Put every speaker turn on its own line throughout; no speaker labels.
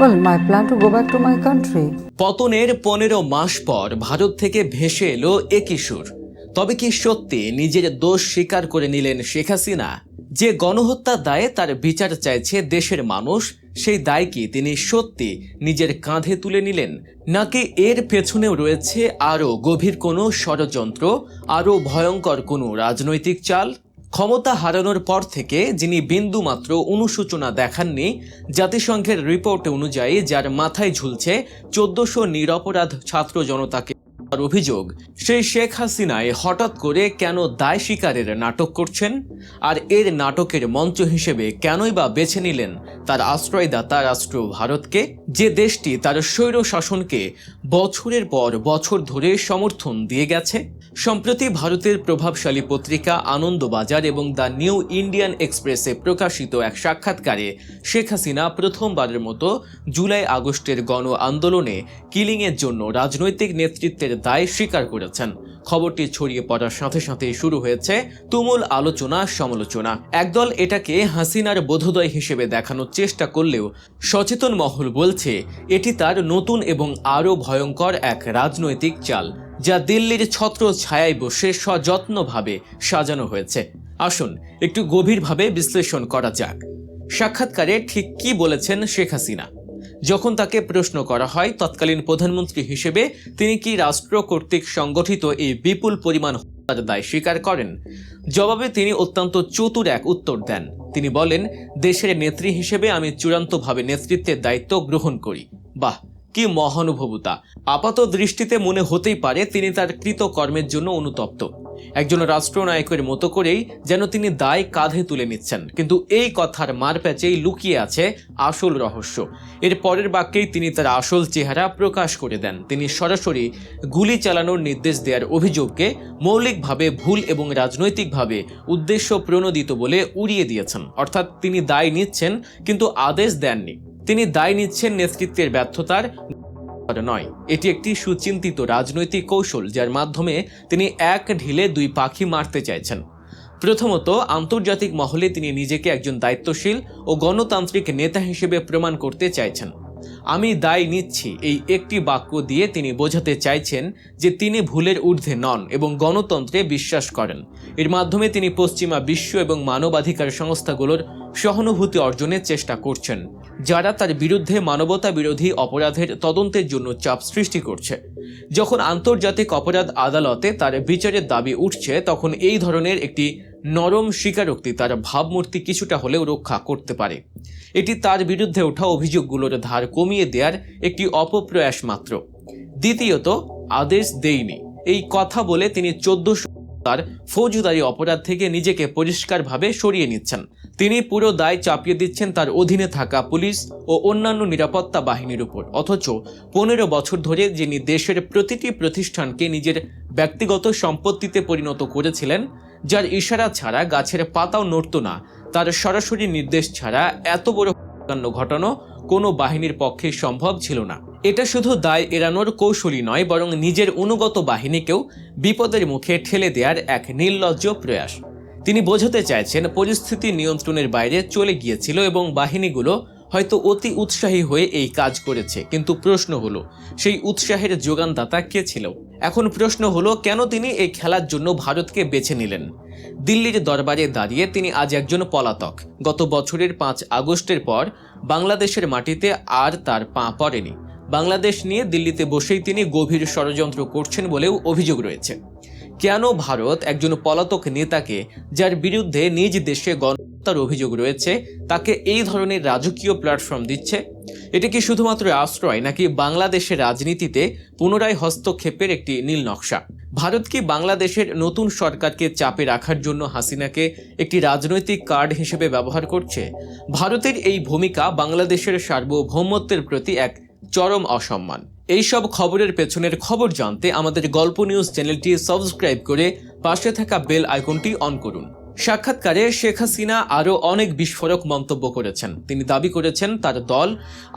Well, my plan to go back to my country.
পতনের পনেরো মাস পর ভারত থেকে ভেসে এলো একই সুর তবে কি সত্যি নিজের দোষ স্বীকার করে নিলেন শেখ হাসিনা? যে গণহত্যার দায়ে তার বিচার চাইছে দেশের মানুষ সেই দায় কি তিনি সত্যি নিজের কাঁধে তুলে নিলেন? নাকি এর পেছনেও রয়েছে আরও গভীর কোনো ষড়যন্ত্র আরও ভয়ঙ্কর কোনো রাজনৈতিক চাল? ক্ষমতা হারানোর পর থেকে যিনি বিন্দুমাত্র অনুসূচনা দেখাননি, জাতিসংঘের রিপোর্ট অনুযায়ী যার মাথায় ঝুলছে চোদ্দশো নিরপরাধ ছাত্র জনতাকে। আর অভিযোগ। সেই শেখ হাসিনায় হঠাৎ করে কেন দায় স্বীকারের নাটক করছেন? আর এর নাটকের মঞ্চ হিসেবে কেনই বা বেছে নিলেন তার আশ্রয়দাতা রাষ্ট্র ভারতকে? যে দেশটি তার স্বৈর শাসনকে বছরের পর বছর ধরে সমর্থন দিয়ে গেছে। সম্প্রতি ভারতের প্রভাবশালী পত্রিকা আনন্দবাজার এবং দ্য নিউ ইন্ডিয়ান এক্সপ্রেসে প্রকাশিত এক সাক্ষাৎকারে শেখ হাসিনা প্রথমবারের মতো জুলাই আগস্টের গণ আন্দোলনে কিলিংয়ের জন্য রাজনৈতিক নেতৃত্বের দায় স্বীকার করেছেন। খবরটি ছড়িয়ে পড়ার সাথে সাথে শুরু হয়েছে তুমুল আলোচনা, সমালোচনা। একদল এটাকে হাসিনার বোধোদয় হিসেবে দেখানোর চেষ্টা করলেও সচেতন মহল বলছে, এটি তার নতুন এবং আরও ভয়ঙ্কর এক রাজনৈতিক চাল, যা দিল্লির ছত্র ছায়ায় বসে সযত্নভাবে সাজানো হয়েছে। আসুন, একটু গভীরভাবে বিশ্লেষণ করা যাক। সাক্ষাৎকারে ঠিক কি বলেছেন শেখ হাসিনা? যখন তাকে প্রশ্ন করা হয়, তৎকালীন প্রধানমন্ত্রী হিসেবে তিনি কি রাষ্ট্র কর্তৃক সংগঠিত এই বিপুল পরিমাণ হত্যার দায় স্বীকার করেন? জবাবে তিনি অত্যন্ত চতুর এক উত্তর দেন। তিনি বলেন, দেশের নেত্রী হিসেবে আমি চূড়ান্তভাবে নেতৃত্বের দায়িত্ব গ্রহণ করি। বাহ, কি মহানুভবতা! আপাত দৃষ্টিতে মনে হতেই পারে তিনি তার কৃতকর্মের জন্য অনুতপ্ত। একজন রাষ্ট্রনায়কের মতো করেই যেন তিনি দায় কাঁধে তুলে নিচ্ছেন। কিন্তু এই কথার মারপ্যাচেই লুকিয়ে আছে আসল রহস্য। এর পরের বাক্যেই তিনি তার আসল চেহারা প্রকাশ করে দেন। তিনি সরাসরি গুলি চালানোর নির্দেশ দেওয়ার অভিযোগকে মৌলিকভাবে ভুল এবং রাজনৈতিকভাবে উদ্দেশ্য প্রণোদিত বলে উড়িয়ে দিয়েছেন। অর্থাৎ তিনি দায় নিচ্ছেন, কিন্তু আদেশ দেননি। তিনি দায় নিচ্ছেন নেতৃত্বের ব্যর্থতার নয়। এটি একটি সুচিন্তিত রাজনৈতিক কৌশল, যার মাধ্যমে তিনি এক ঢিলে দুই পাখি মারতে চাইছেন। প্রথমত, আন্তর্জাতিক মহলে তিনি নিজেকে একজন দায়িত্বশীল ও গণতান্ত্রিক নেতা হিসেবে প্রমাণ করতে চাইছেন। আমি দায় নিচ্ছি। এই একটি বাক্য দিয়ে তিনি বোঝাতে চাইছেন যে তিনি ভুলের ঊর্ধ্বে নন এবং গণতন্ত্রে বিশ্বাস করেন। এর মাধ্যমে তিনি পশ্চিমা বিশ্ব এবং মানবাধিকার সংস্থাগুলোর সহানুভূতি অর্জনের চেষ্টা করছেন, যারা তার বিরুদ্ধে মানবতা বিরোধী অপরাধের তদন্তের জন্য চাপ সৃষ্টি করছে। যখন আন্তর্জাতিক অপরাধ আদালতে তার বিচারের দাবি উঠছে, তখন এই ধরনের একটি নরম স্বীকারোক্তি, তার ভাবমূর্তি কিছুটা হলেও রক্ষা করতে পারে। এটি তার বিরুদ্ধে ওঠা অভিযোগগুলোর ধার কমিয়ে দেওয়ার একটি অপপ্রয়াস মাত্র। দ্বিতীয়ত, আদেশ দেইনি এই কথা বলে তিনি চোদ্দশো তার ফৌজদারি অপরাধ থেকে নিজেকে পরিষ্কারভাবে সরিয়ে নিচ্ছেন। তিনি পুরো দায় চাপিয়ে দিচ্ছেন তার অধীনে থাকা পুলিশ ও অন্যান্য নিরাপত্তা বাহিনীর উপর। অথচ পনেরো বছর ধরে যিনি দেশের প্রতিটি প্রতিষ্ঠানকে নিজের ব্যক্তিগত সম্পত্তিতে পরিণত করেছিলেন যার ইশারা ছাড়া গাছের পাতাও নড়ত না। তার সরাসরি নির্দেশ ছাড়া এত বড় হত্যাকাণ্ড ঘটানো কোনো বাহিনীর পক্ষে সম্ভব ছিল না। এটা শুধু দায় এড়ানোর কৌশলী নয়, বরং নিজের অনুগত বাহিনীকেও বিপদের মুখে ঠেলে দেওয়ার এক নির্লজ্জ প্রয়াস। তিনি বোঝাতে চাইছেন, পরিস্থিতি নিয়ন্ত্রণের বাইরে চলে গিয়েছিল এবং বাহিনীগুলো হয়তো অতি উৎসাহী হয়ে এই কাজ করেছে। কিন্তু প্রশ্ন হলো, সেই উৎসাহের যোগানদাতা কে ছিল? এখন প্রশ্ন হলো, কেন তিনি এই খেলার জন্য ভারতকে বেছে নিলেন? দিল্লির দরবারে দাঁড়িয়ে তিনি আজ একজন পলাতক। গত বছরের পাঁচ আগস্টের পর বাংলাদেশের মাটিতে আর তার পা পড়েনি। বাংলাদেশ নিয়ে দিল্লিতে বসেই তিনি গভীর ষড়যন্ত্র করছেন বলেও অভিযোগ রয়েছে। কেন ভারত একজন পলাতক নেতাকে, যার বিরুদ্ধে নিজ দেশে গণহত্যার অভিযোগ রয়েছে, তাকে এই ধরনের রাজকীয় প্ল্যাটফর্ম দিচ্ছে। এটা কি শুধুমাত্র আশ্রয় নাকি বাংলাদেশের রাজনীতিতে পুনরায় হস্তক্ষেপের একটি নীল নকশা? ভারত কি বাংলাদেশের নতুন সরকারকে চাপে রাখার জন্য হাসিনাকে একটি রাজনৈতিক কার্ড হিসেবে ব্যবহার করছে? ভারতের এই ভূমিকা বাংলাদেশের সার্বভৌমত্বের প্রতি এক চরম অসম্মান। এইসব খবরের পেছনের খবর জানতে আমাদের গল্প নিউজ চ্যানেলটি সাবস্ক্রাইব করে পাশে থাকা বেল আইকনটি অন করুন। সাক্ষাৎকারে শেখ হাসিনা আরও অনেক বিস্ফোরক মন্তব্য করেছেন। তিনি দাবি করেছেন, তার দল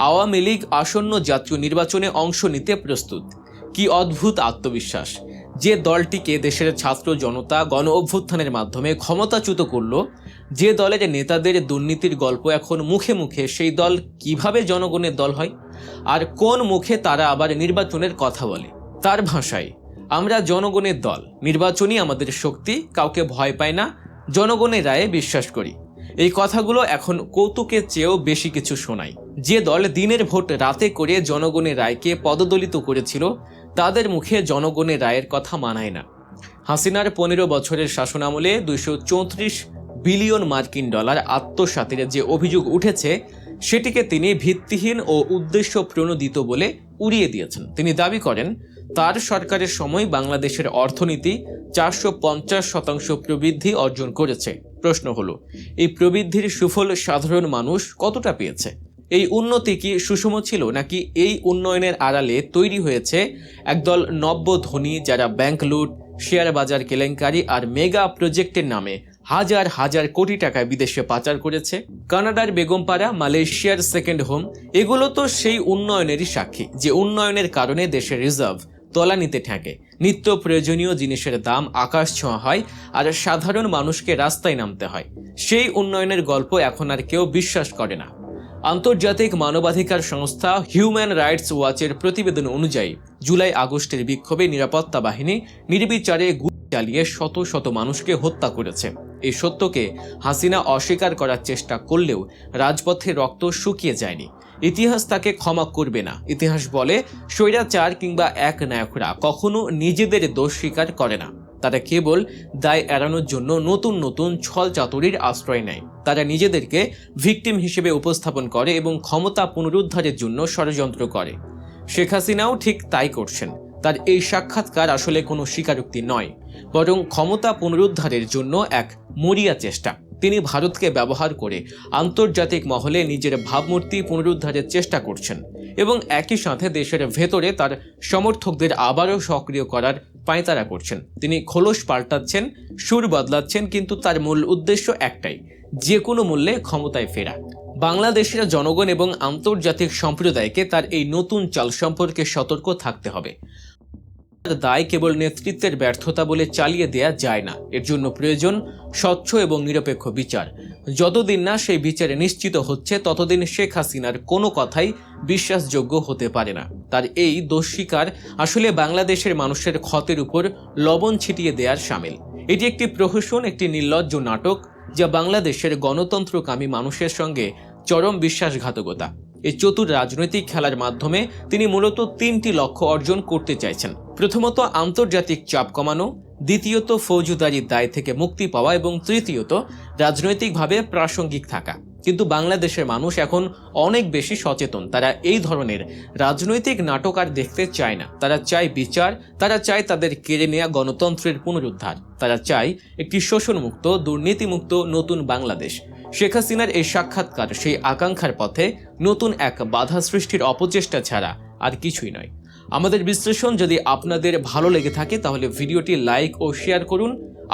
আওয়ামী লীগ আসন্ন জাতীয় নির্বাচনে অংশ নিতে প্রস্তুত। কি অদ্ভুত আত্মবিশ্বাস। যে দলটিকে দেশের ছাত্র জনতা গণ অভ্যুত্থানের মাধ্যমে ক্ষমতাচ্যুত করল, যে দলের নেতাদের দুর্নীতির গল্প এখন মুখে মুখে, সেই দল কীভাবে জনগণের দল হয়? আর কোন মুখে তারা আবার নির্বাচনের কথা বলে? তার ভাষায়, আমরা জনগণের দল, নির্বাচনই আমাদের শক্তি, কাউকে ভয় পায় না জনগণের রায়ে বিশ্বাস করি। এই কথাগুলো এখন কৌতুকের চেয়েও বেশি কিছু শোনায় যে দল দিনের ভোট রাতে করে জনগণের রায়কে পদদলিত করেছিল, তাদের মুখে জনগণের রায়ের কথা মানায় না। হাসিনার পনেরো বছরের শাসনামলে দুইশো চৌত্রিশ বিলিয়ন মার্কিন ডলার আত্মসাতের যে অভিযোগ উঠেছে, সেটিকে তিনি ভিত্তিহীন ও উদ্দেশ্য প্রণোদিত বলে উড়িয়ে দিয়েছেন। তিনি দাবি করেন তার সরকারের সময় বাংলাদেশের অর্থনীতি চারশো পঞ্চাশ শতাংশ প্রবৃদ্ধি অর্জন করেছে। প্রশ্ন হলো, এই প্রবৃদ্ধির সুফল সাধারণ মানুষ কতটা পেয়েছে? এই উন্নতি কি সুষম ছিল নাকি এই উন্নয়নের আড়ালে তৈরি হয়েছে একদল নব্য ধনী যারা ব্যাংক লুট, শেয়ার বাজার কেলেঙ্কারি আর মেগা প্রজেক্টের নামে হাজার হাজার কোটি টাকা বিদেশে পাচার করেছে? কানাডার বেগমপাড়া, মালয়েশিয়ার সেকেন্ড হোম, এগুলো তো সেই উন্নয়নেরই সাক্ষী, যে উন্নয়নের কারণে দেশের রিজার্ভ তলানিতে ঠেকে। নিত্য প্রয়োজনীয় জিনিসের দাম আকাশ ছোঁয়া হয়, আর সাধারণ মানুষকে রাস্তায় নামতে হয়। সেই উন্নয়নের গল্প এখন আর কেউ বিশ্বাস করে না। আন্তর্জাতিক মানবাধিকার সংস্থা হিউম্যান রাইটস ওয়াচের প্রতিবেদন অনুযায়ী, জুলাই আগস্টের বিক্ষোভে নিরাপত্তা বাহিনী নির্বিচারে গুলি চালিয়ে শত শত মানুষকে হত্যা করেছে। এই সত্যকে হাসিনা অস্বীকার করার চেষ্টা করলেও রাজপথে রক্ত শুকিয়ে যায়নি। ইতিহাস তাকে ক্ষমা করবে না। ইতিহাস বলে, স্বৈরাচার কিংবা এক নায়করা কখনো নিজেদের দোষ স্বীকার করে না। তারা কেবল দায় এড়ানোর জন্য নতুন নতুন ছল চাতুরির আশ্রয় নেয়। তারা নিজেদেরকে ভিকটিম হিসেবে উপস্থাপন করে এবং ক্ষমতা পুনরুদ্ধারের জন্য ষড়যন্ত্র করে। শেখ হাসিনাও ঠিক তাই করছেন। তার এই সাক্ষাৎকার আসলে কোনো স্বীকারোক্তি নয়। বরং ক্ষমতা পুনরুদ্ধারের জন্য এক মরিয়া চেষ্টা। তিনি ভারতকে ব্যবহার করে আন্তর্জাতিক মহলে নিজের ভাবমূর্তি পুনরুদ্ধারের চেষ্টা করছেন এবং একই সাথে দেশের ভেতরে তার সমর্থকদের আবারও সক্রিয় করার পাঁয়তারা করছেন। তিনি খোলস পাল্টাচ্ছেন, সুর বদলাচ্ছেন, কিন্তু তার মূল উদ্দেশ্য একটাই, যে কোনো মূল্যে ক্ষমতায় ফেরা। বাংলাদেশের জনগণ এবং আন্তর্জাতিক সম্প্রদায়কে তার এই নতুন চাল সম্পর্কে সতর্ক থাকতে হবে। দায় কেবল নেতৃত্বের ব্যর্থতা বলে চালিয়ে দেয়া যায় না। এর জন্য প্রয়োজন স্বচ্ছ এবং নিরপেক্ষ বিচার। যতদিন না সেই বিচারে নিশ্চিত হচ্ছে, ততদিন শেখ হাসিনার কোনো কথাই বিশ্বাসযোগ্য হতে পারে না। তার এই দোষ স্বীকার আসলে বাংলাদেশের মানুষের ক্ষতের উপর লবণ ছিটিয়ে দেওয়ার সামিল। এটি একটি প্রহসন, একটি নির্লজ্জ নাটক, যা বাংলাদেশের গণতন্ত্রকামী মানুষের সঙ্গে চরম বিশ্বাসঘাতকতা। এই চতুর রাজনৈতিক খেলার মাধ্যমে তিনি মূলত তিনটি লক্ষ্য অর্জন করতে চাইছেন। প্রথমত আন্তর্জাতিক চাপ কমানো, দ্বিতীয়ত ফৌজদারি দায় থেকে মুক্তি পাওয়া এবং তৃতীয়ত রাজনৈতিকভাবে প্রাসঙ্গিক থাকা। কিন্তু বাংলাদেশের মানুষ এখন অনেক বেশি সচেতন। তারা এই ধরনের রাজনৈতিক নাটক আর দেখতে চায় না। তারা চায় বিচার, তারা চায় তাদের কেড়ে নেওয়া গণতন্ত্রের পুনরুদ্ধার। তারা চায় একটি শোষণমুক্ত, দুর্নীতিমুক্ত নতুন বাংলাদেশ। শেখ হাসিনার এই সাক্ষাৎকার সেই আকাঙ্ক্ষার পথে নতুন এক বাধা সৃষ্টির অপচেষ্টা ছাড়া আর কিছুই নয়। আমাদের বিশ্লেষণ যদি আপনাদের ভালো লেগে থাকে, তাহলে ভিডিওটি লাইক ও শেয়ার করুন।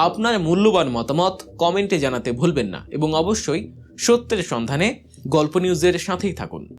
আপনার মূল্যবান মতামত কমেন্টে জানাতে ভুলবেন না এবং অবশ্যই সত্যের সন্ধানে গল্প নিউজের সাথেই থাকুন।